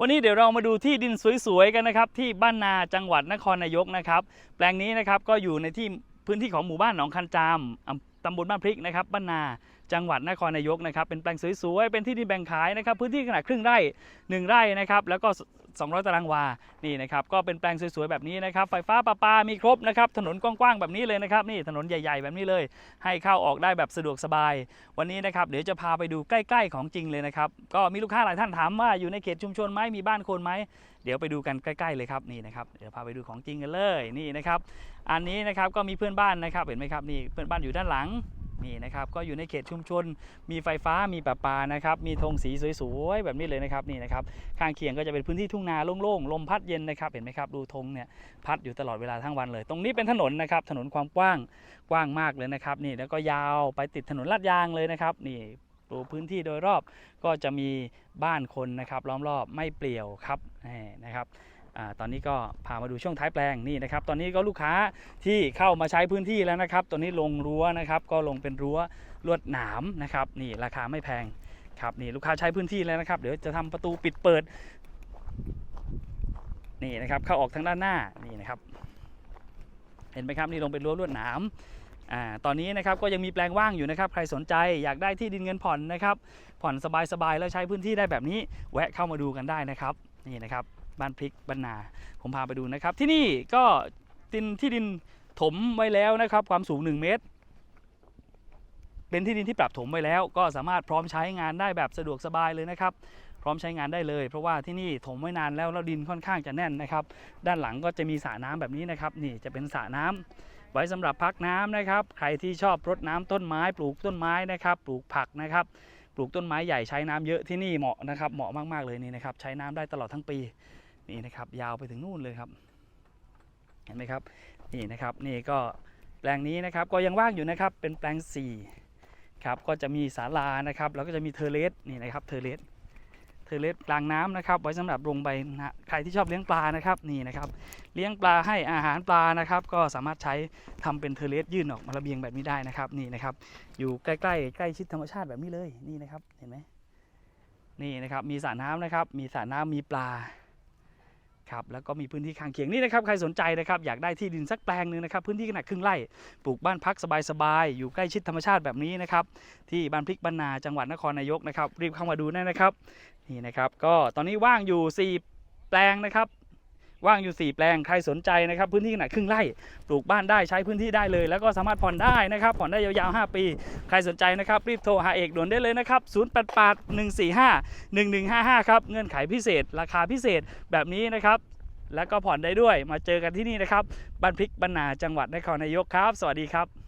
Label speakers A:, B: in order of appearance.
A: วันนี้เดี๋ยวเรามาดูที่ดินสวยๆกันนะครับที่บ้านนาจังหวัดนครนายกนะครับ แปลงนี้นะครับก็อยู่ในที่พื้นที่ของหมู่บ้านหนองคันจามอำตำบลบ้านพริกนะครับบ้านนาจังหวัดนครนายกนะครับเป็นแปลงสวยๆเป็นที่ดินแบ่งขายนะครับ พื้นที่ขนาดครึ่งไร่หนึ่งไร่นะครับแล้วก็ 200 ตารางวา นี่นะครับ ก็เป็นแปลงสวยๆแบบนี้นะครับ ไฟฟ้าประปา มีครบนะครับ ถนนกว้างๆแบบนี้เลยนะครับ นี่ถนนใหญ่ ๆ แบบนี้เลย ให้เข้าออกได้แบบสะดวกสบาย วันนี้นะครับ เดี๋ยวจะพาไปดูใกล้ ๆ ของจริงเลยนะครับ ก็มีลูกค้าหลายท่านถามว่าอยู่ในเขตชุมชนไหมมีบ้านคนไหมเดี๋ยวไปดูกันใกล้ๆเลยครับนี่นะครับเดี๋ยวพาไปดูของจริงกันเลยนี่นะครับ อันนี้นะครับก็มีเพื่อนบ้านนะครับเห็นไหมครับนี่เพื่อนบ้านอยู่ด้านหลัง นี่นะครับก็อยู่ในเขตชุมชน มีไฟฟ้ามีประปานะครับมีธงสีสวยๆแบบนี้เลยนะครับนี่นะครับข้างเคียงก็จะเป็นพื้นที่ทุ่งนาโล่งๆลมพัดเย็นนะครับเห็นไหมครับดูธงเนี่ยพัดอยู่ตลอดเวลาทั้งวันเลย ตรงนี้เป็นถนนนะครับถนนความกว้างกว้างมากเลยนะครับนี่แล้วก็ยาวไปติดถนนลาดยางเลยนะครับนี่ดูพื้นที่โดยรอบก็จะมีบ้านคนนะครับล้อมรอบไม่เปลี่ยวครับนี่นะครับ ตอนนี้ก็พามาดูช่วงท้ายแปลงนี่นะครับ ตอนนี้ก็ลูกค้าที่เข้ามาใช้พื้นที่แล้วนะครับตอนนี้ลงรั้วนะครับ ก็ลงเป็นรั้วลวดหนามนะครับ นี่ราคาไม่แพงครับนี่ลูกค้าใช้พื้นที่แล้วนะครับ เดี๋ยวจะทำประตูปิดเปิด นี่นะครับเข้าออกทางด้านหน้านี่นะครับ เห็นไหมครับนี่ลงเป็นรั้วลวดหนามอ่าตอนนี้นะครับก็ยังมีแปลงว่างอยู่นะครับ ใครสนใจอยากได้ที่ดินเงินผ่อนนะครับ ผ่อนสบายๆแล้วใช้พื้นที่ได้แบบนี้ แวะเข้ามาดูกันได้นะครับ นี่นะครับ บ้านพริกบ้านนา ผมพาไปดูนะครับ ที่นี่ก็ดินที่ดินถมไว้แล้วนะครับ ความสูง 1 เมตร เป็นที่ดินที่ปรับถมไว้แล้ว ก็สามารถพร้อมใช้งานได้แบบสะดวกสบายเลยนะครับ พร้อมใช้งานได้เลย เพราะว่าที่นี่ถมไว้นานแล้วแล้วดินค่อนข้างจะแน่นนะครับ ด้านหลังก็จะมีสระน้ำแบบนี้นะครับ นี่จะเป็นสระน้ำไว้สำหรับพักน้ำนะครับ ใครที่ชอบรดน้ำต้นไม้ ปลูกต้นไม้นะครับ ปลูกผักนะครับปลูกต้นไม้ใหญ่ใช้น้ำเยอะที่นี่เหมาะนะครับเหมาะมากๆเลยนี่นะครับใช้น้ำได้ตลอดทั้งปี นี่นะครับยาวไปถึงนู่นเลยครับ เห็นไหมครับนี่นะครับนี่ก็แปลงนี้นะครับก็ยังว่างอยู่นะครับเป็นแปลง4ครับก็จะมีศาลานะครับแล้วก็จะมีเทเลสนี่นะครับเทเลสเทเลสกลางน้ำนะครับไว้สำหรับลงไปนะใครที่ชอบเลี้ยงปลานะครับนี่นะครับเลี้ยงปลาให้อาหารปลานะครับ ก็สามารถใช้ทำเป็นเทเลสยื่นออกมาระเบียงแบบนี้ได้นะครับนี่นะครับอยู่ใกล้ ๆ ใกล้ชิดธรรมชาติแบบนี้เลยนี่นะครับเห็นไหมนี่นะครับมีสระน้ำนะครับมีสระน้ำมีปลา ครับแล้วก็มีพื้นที่ข้างเคียงนี่นะครับใครสนใจนะครับอยากได้ที่ดินสักแปลงหนึ่งนะครับพื้นที่ขนาดครึ่งไร่ปลูกบ้านพักสบายๆอยู่ใกล้ชิดธรรมชาติแบบนี้นะครับที่บ้านพริกบ้านนาจังหวัดนครนายกนะครับรีบเข้ามาดูได้นะครับนี่นะครับก็ตอนนี้ว่างอยู่ 4 แปลงนะครับ ว่างอยู่ 4 แปลง ใครสนใจนะครับพื้นที่ขนาดครึ่งไร่ ปลูกบ้านได้ใช้พื้นที่ได้เลย แล้วก็สามารถผ่อนได้นะครับ ผ่อนได้ยาวๆ 5 ปี ใครสนใจนะครับ รีบโทรหาเอกด่วนได้เลยนะครับ 0881451155 ครับ เงื่อนไขพิเศษ ราคาพิเศษแบบนี้นะครับ แล้วก็ผ่อนได้ด้วย มาเจอกันที่นี่นะครับ บ้านพริกบ้านนาจังหวัดนครนายกครับ สวัสดีครับ